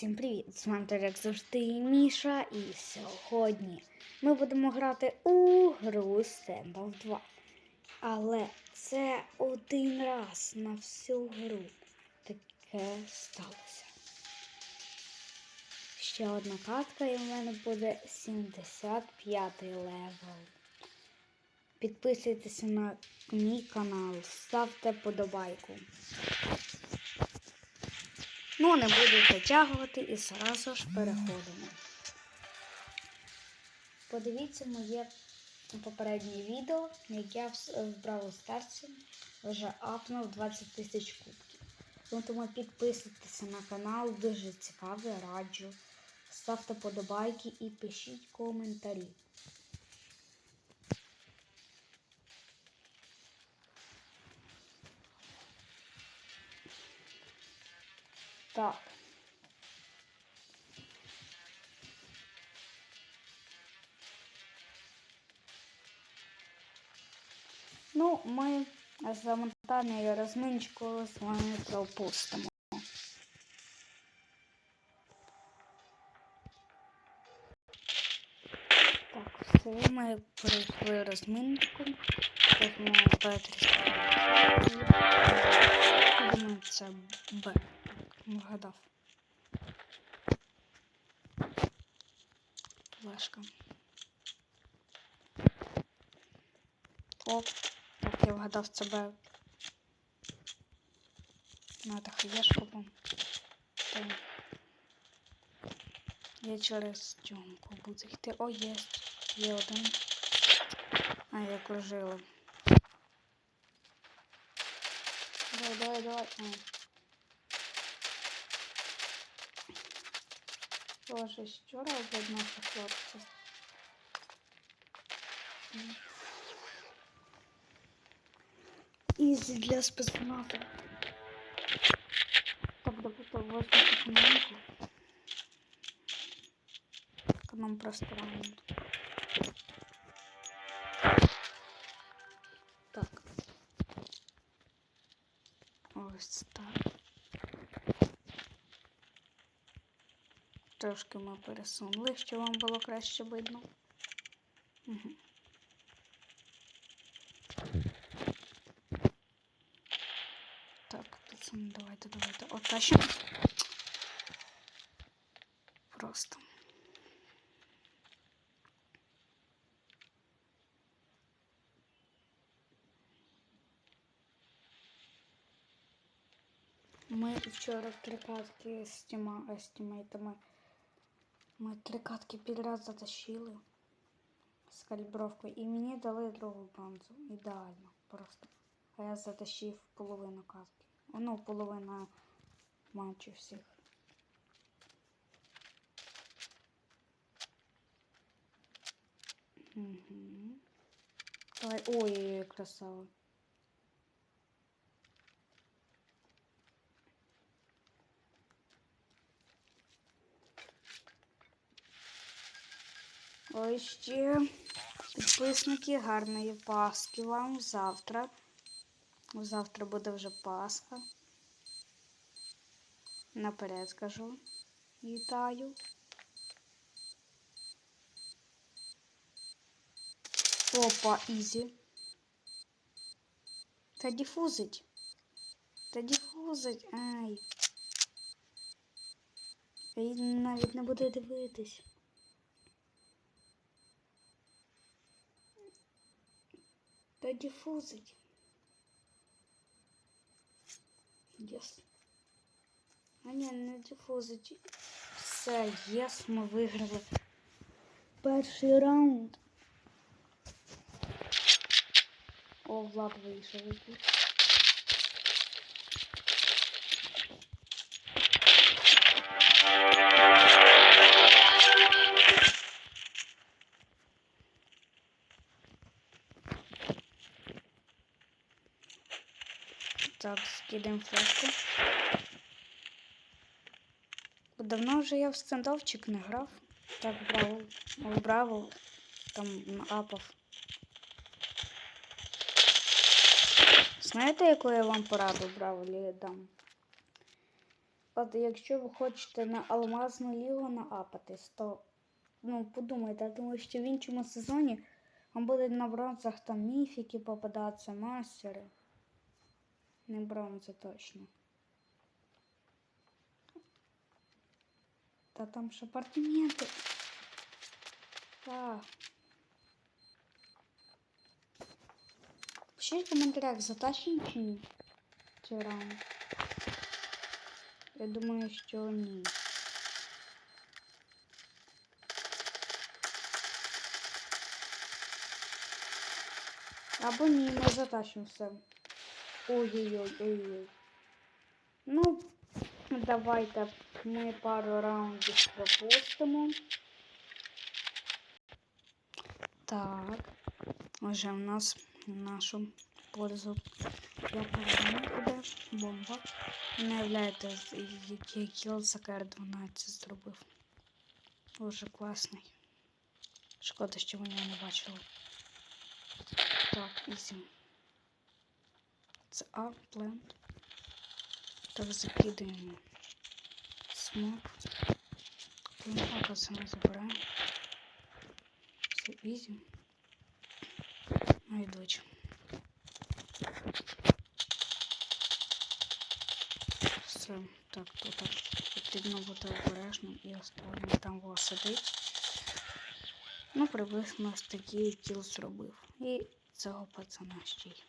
Всім привіт! З вами як завжди Міша, і сьогодні ми будемо грати у гру Standoff 2. Але це один раз на всю гру таке сталося. Ще одна катка, і в мене буде 75 левел. Підписуйтеся на мій канал, ставте подобайку. Ну, не буду затягувати і зразу ж переходимо. Подивіться моє попереднє відео, яке я в Бравл Старсі вже апнув 20 тисяч кубків. Ну, Тому підписуйтеся на канал, дуже цікавий, раджу. Ставте подобайки і пишіть коментарі. Так. Ну, ми замотання і розминочку з вами пропустимо. Так, все, ми пройшли розминочку. Тут ми Б300. Думаю, це Б. Вгадав. Флешка. Оп. Так, я вгадав це Б. Надо хаєшку. Я через тюмку буду йти. О, є. Є один. А, я кружила. Давай, давай, давай. А. Боже, що роблять наші хлопці? Ізі для спецназа. Так, добуто возьму економіку. Економ просто раунд. Трошки ми пересунули, щоб вам було краще видно. Угу. Так, пацани, давайте, давайте. Отащимо. Просто. Ми вчора три катки з тіма естімейтами. Ми три катки підряд затащили з калібровкою. І мені дали другу бронзу. Ідеально просто. А я затащив половину катки. Ну, половина матчів всіх. Угу. Давай. Ой, красава. Ось ще підписники, гарної Пасхи вам завтра. Завтра буде вже Пасха. Наперед скажу. Вітаю. Опа, ізі. Та діфузить. Та діфузить. Ай. Він навіть не буде дивитись. Та діфузить. Єс. А ні, не діфузить. Все, єс, ми виграли. Перший раунд. О, Влад вийшов Скидаємо флешку. Давно вже я в стендовчик не грав. Так, браво. О, браво. Там апав. Знаєте, яку я вам пораду бравлі дам? от якщо ви хочете на алмазну лігу наапатись, то ну, подумайте, тому що в іншому сезоні вам будуть на бронзах там міфіки попадатися, мастери. Не бронзи точно. Та там ж апартаменти. Так. Пишіть в коментарях, затащим чи ні? Цей раунд. Я думаю, що ні. Або ні, ми затащимо все. Ой-ой-ой-ой-ой. Ну, давайте ми пару раундів пропустимо. Так. Уже в нас в нашу пользу буде бомба. Не являєте, який кіл за кр 12 зробив. Дуже класний. Шкода, що ви його не бачили. Так, ізі. Це А, плент. Так, закидаємо смок. Плент, пацани забираємо. Все, ізі. Йдуть. Все, так, то так потрібно бути обережним і останній там вас сидить. Ну, приблизно ось такий кіл зробив. І цього пацана ще й.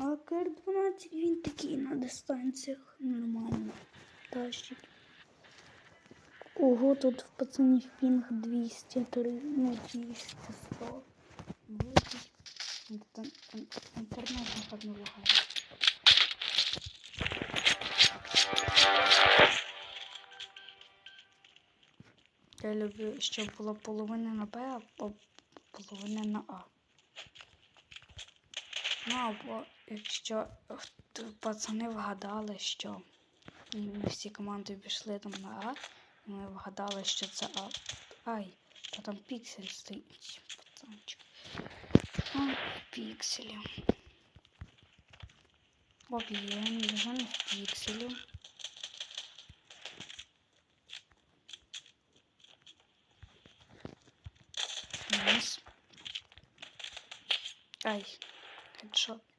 А КР-12 він такий на дистанціях нормально. Тащить. Ого, тут в пацанів пінг 203, ну 200, 100. Вийдіть. Інтернет напевно лагає. Я люблю, щоб була половина на Б, а половина на А. Ну, або якщо пацани вгадали, що всі команди пішли там на А, ми вгадали, що це А. Ай, та там піксель стоїть, пацанчик. А, пікселі. Об'єм, лежимо в пікселі. Ай, хедшот.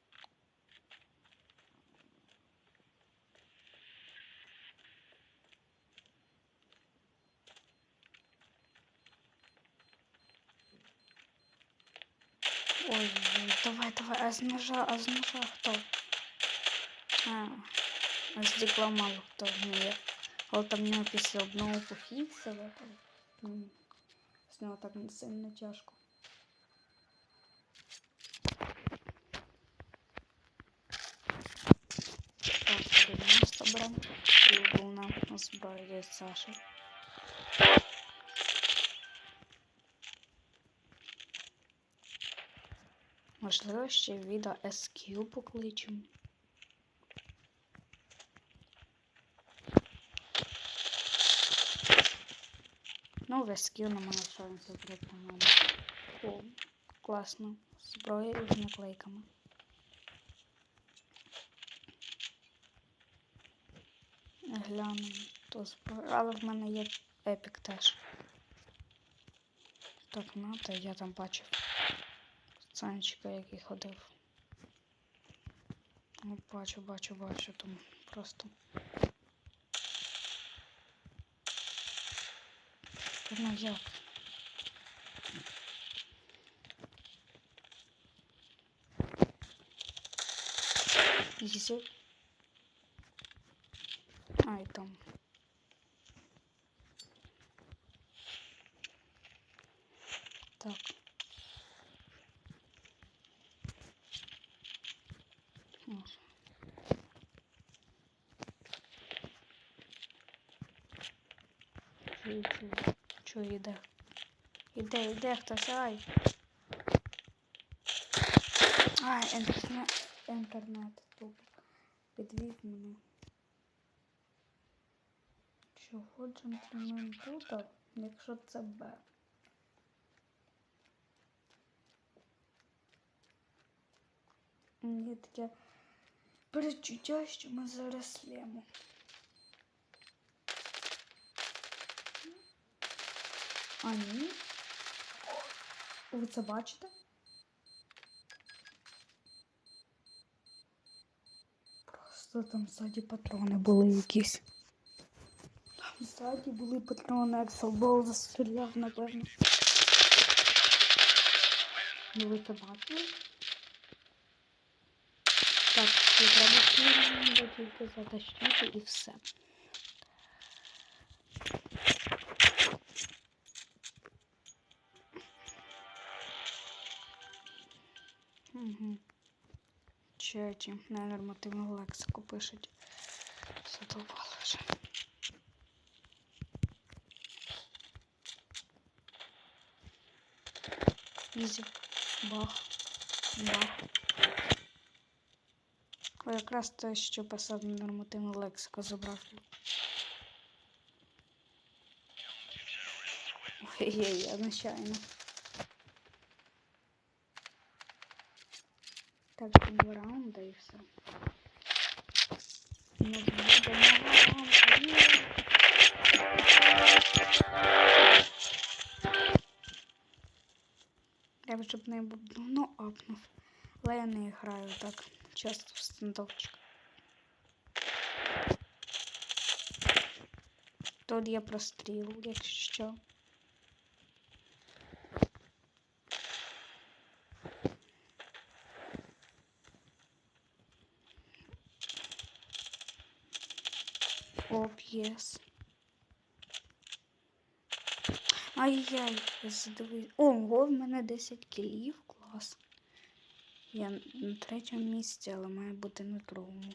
Ой, давай, давай, а з ножа, а з ножа хто? А, а з дікла мало хто вміє. Але там в нього після одного пофіксили, там. м, З нього так не сильно тяжко. Так, 90 брам. І луна збирає Саша. Можливо, ще відео SQ покличемо. Ну, в SQ на мене шанси припинено. О, класно. Зброя з наклейками. Глянемо. То зброя. Але в мене є епік теж. Так, надо, я там бачив. Санчика, який ходив. Ну, бачу, бачу, бачу, там просто. Та Ну як? Ізі. Ай, там. Так. О. Чую, чую. Чую, іде. Іде хтось, ай. Ай, інтернет, інтернет тупо. Підвів мене. Чого джентльмен тут, якщо це Б? Мені таке перечуття, що ми зараз слємо. А ні. Ви це бачите? Просто там ззаді патрони були якісь. Там ззаді були патрони, Акселбол застріляв, напевно. Ну ви це бачили? Так, це треба тільки затащити і все. Четі, ненормативну лексику пишуть. Задовбало вже. Ізі. Бах. Бах. О, якраз те, що писав нормативну лексику забрав. Ой, я два раунда і все. Ну, буде. Я б щоб не був давно апнув. Але я не граю так часто в стендовчик. Тут є простріл, якщо що. Оп, єс. Ай-яй, я задивив. Ого, в мене 10 кілів, клас. Я на третьому місці, але має бути на другому.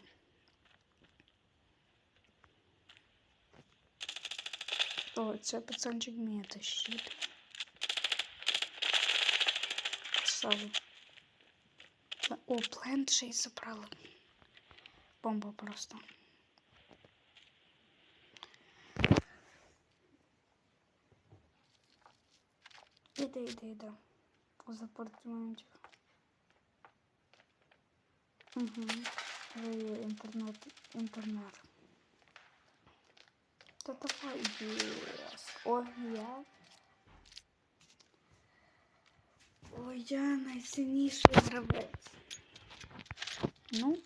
О, це пацанчик вміє тащити. Саву. О, плент ще й забрали. Бомба просто. Іде, іде, іде. За апартаментів. Угу. Є інтернет, інтернет. Та давай єс. О, я. О, я найсильніший гравець. Ну,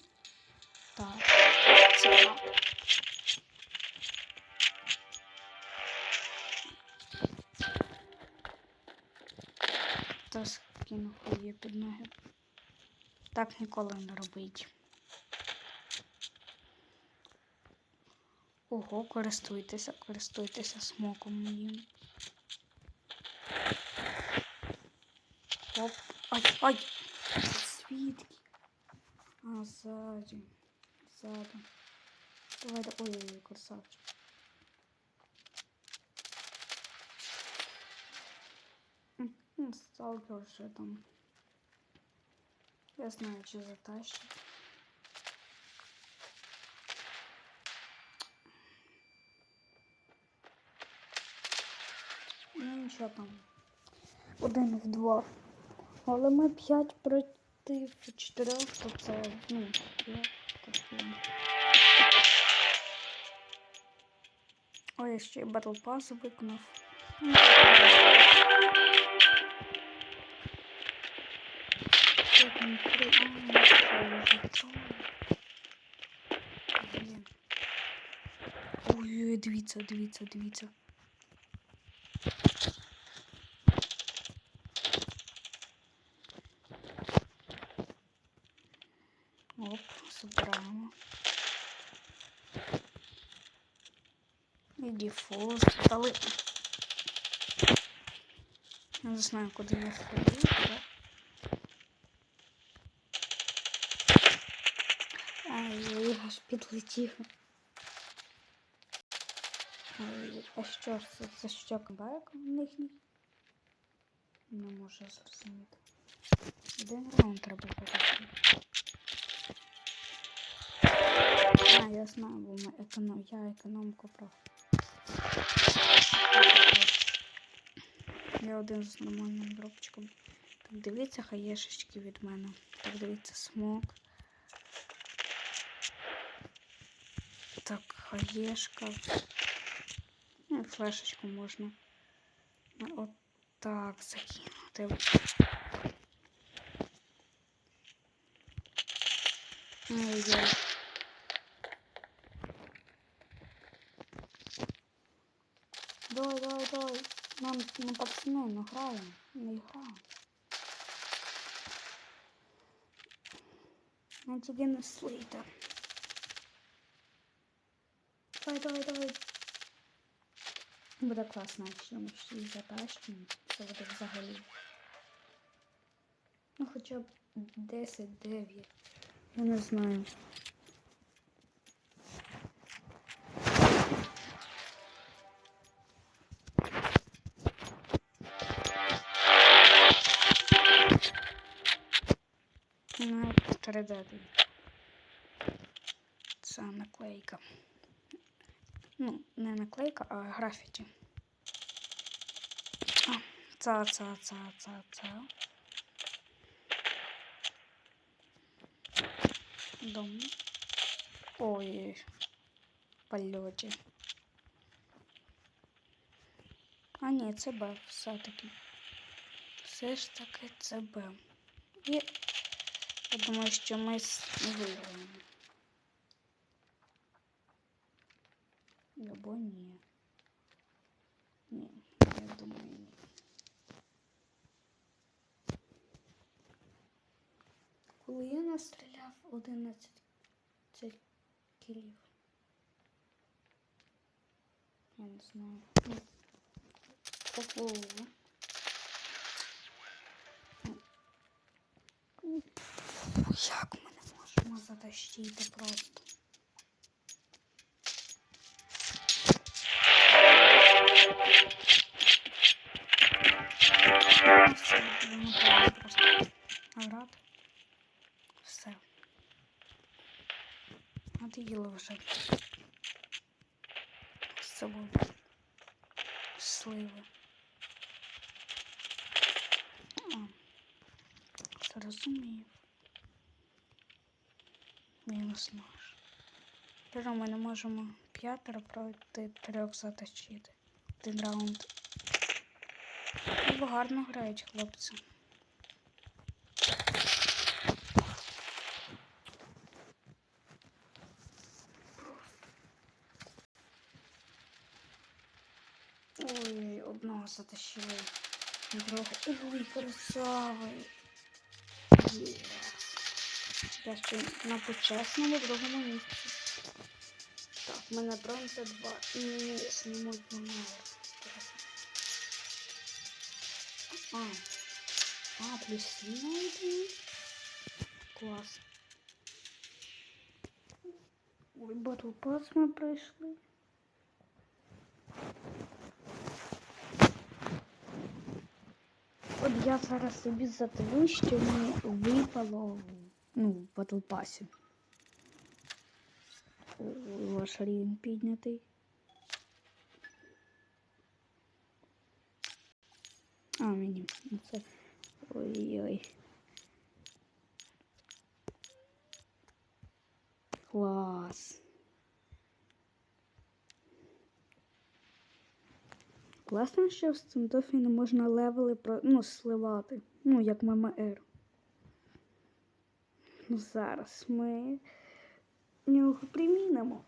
Та скину під ноги. Так ніколи не робить. Ого, користуйтеся, користуйтеся смоком моїм. Оп. Ай, ай! Свідки. А, ззаді. Ззаду. Давай, да. Ой-ой-ой, красавчик. Ну, Сталкер вже там. Я знаю, чи затащить. Ну нічого там. Один в два. Але ми п'ять проти чотирьох, то це, ну, я. Ой, я ще й батл пас виконав. Ой-ой, дивіться, дивіться, дивіться. Оп, забираємо. І дефолт. Я не знаю, куди я сходив, так? Ай, я аж підлетів. А що ж це? Це що, кабайок в них? Не можу зрозуміти. Один раунд треба побачити. А, я знаю, бо ми економ... я економку брав. Я один з нормальним дропчиком. Так, дивіться хаєшечки від мене. Так, дивіться смок. Хаєшка. Ну, флешечку можна. Ну, От так закинути. Ой-ой. Давай, давай, давай. Нам, ну, пацаны, ну, граем. Ну. На тебе не слита. Давай, давай, давай. Буде класно, якщо ми всі затащимо. Це буде взагалі. Ну, хоча б 10-9. Я не знаю. Навіть 3D. Це наклейка. Ну, не наклейка, а графіті. А, це, це, це, це, це. Дом. Ой, польоті. А ні, це Б все-таки. Все ж таки це Б. І я думаю, що ми виграємо. Або ні. Ні, я думаю, ні. Коли я настріляв 11 кілів. Я не знаю. Ну, Ну, Як ми не можемо затащити просто? Надоїло вже. З собою. Сливи. А, зрозумів. Мінус наш. Тепер ми не можемо п'ятеро проти трьох затащити. Один раунд. Ну, гарно грають хлопці. Ой, одного затащили. Ой, красавий. Є. Я ще на почесному другому місці. Так, в мене бронза 2. І мені знімуть на. А. А, плюс один. Клас. Ой, батл пас ми пройшли. Я зараз собі зателю, що мені випало ну, в батл пасі. О, Ваш рівень піднятий. А, мені це. Ой-ой. Клас. Класно, що в цим дофі не можна левели про... ну, сливати. Ну, як ММР. Ну, зараз ми нього примінимо.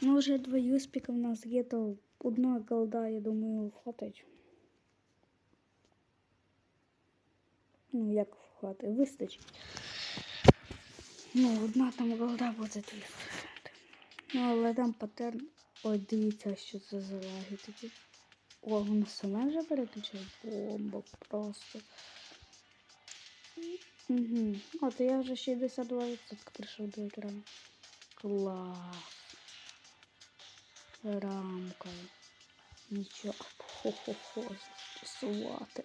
Ну, вже два юспіка в нас є, то одна голда, я думаю, хватить. Ну, як хватить, вистачить. Ну, одна там голда буде дві. Ну, але там паттерн. Ой, дивіться, що це за лаги такі. О, воно саме вже переключає бомба просто. Угу. О, то я вже 62% прийшов до екрану. Клас. Рамка. Нічого. Хо-хо-хо. Застосувати.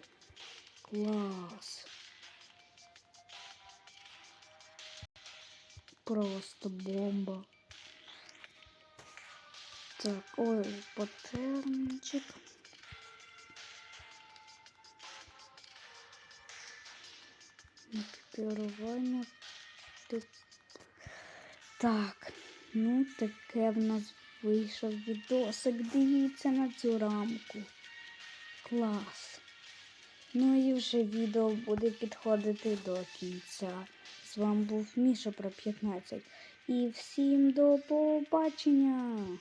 Клас. Просто бомба. Так, ой, паттернчик. Екіпірування. Так, ну таке в нас вийшов відосик. Дивіться на цю рамку. Клас. Ну і вже відео буде підходити до кінця. З вами був Міша про 15. І всім до побачення!